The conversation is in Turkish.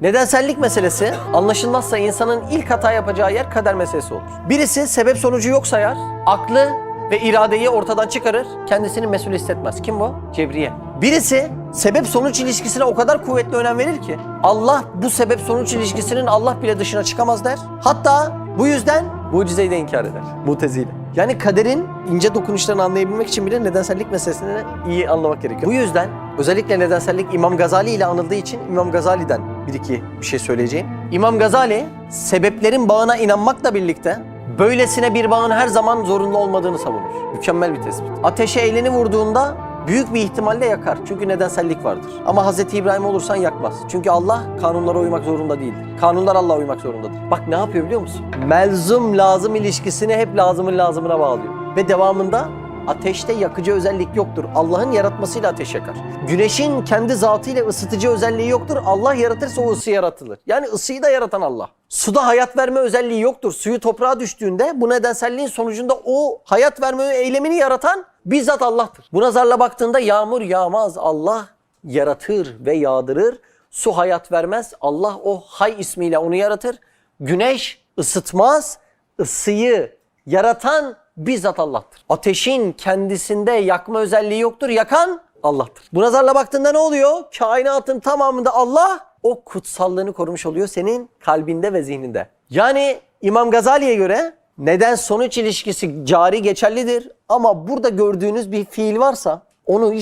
Nedensellik meselesi anlaşılmazsa insanın ilk hata yapacağı yer kader meselesi olur. Birisi sebep sonucu yok sayar, aklı ve iradeyi ortadan çıkarır, kendisini mesul hissetmez. Kim bu? Cebriye. Birisi sebep sonuç ilişkisine o kadar kuvvetli önem verir ki Allah bu sebep sonuç ilişkisinin Allah bile dışına çıkamaz der. Hatta bu yüzden mucizeyi de inkar eder. Mutezile. Yani kaderin ince dokunuşlarını anlayabilmek için bile nedensellik meselesini iyi anlamak gerekiyor. Bu yüzden özellikle nedensellik İmam Gazali ile anıldığı için İmam Gazali'den bir iki bir şey söyleyeceğim. İmam Gazali sebeplerin bağına inanmakla birlikte böylesine bir bağın her zaman zorunlu olmadığını savunur. Mükemmel bir tespit. Ateşe elini vurduğunda büyük bir ihtimalle yakar. Çünkü nedensellik vardır. Ama Hz. İbrahim olursan yakmaz. Çünkü Allah kanunlara uymak zorunda değildir. Kanunlar Allah'a uymak zorundadır. Bak ne yapıyor biliyor musun? Melzum lazım ilişkisini hep lazımın lazımına bağlıyor. Ve devamında ateşte yakıcı özellik yoktur. Allah'ın yaratmasıyla ateş yakar. Güneşin kendi zatıyla ısıtıcı özelliği yoktur. Allah yaratırsa o ısı yaratılır. Yani ısıyı da yaratan Allah. Suda hayat verme özelliği yoktur. Suyu toprağa düştüğünde bu nedenselliğin sonucunda o hayat verme eylemini yaratan bizzat Allah'tır. Buna zarla baktığında yağmur yağmaz. Allah yaratır ve yağdırır. Su hayat vermez. Allah o hay ismiyle onu yaratır. Güneş ısıtmaz. Isıyı yaratan bizzat Allah'tır. Ateşin kendisinde yakma özelliği yoktur. Yakan Allah'tır. Buna zarla baktığında ne oluyor? Kainatın tamamında Allah o kutsallığını korumuş oluyor senin kalbinde ve zihninde. Yani İmam Gazali'ye göre neden sonuç ilişkisi cari geçerlidir ama burada gördüğünüz bir fiil varsa onu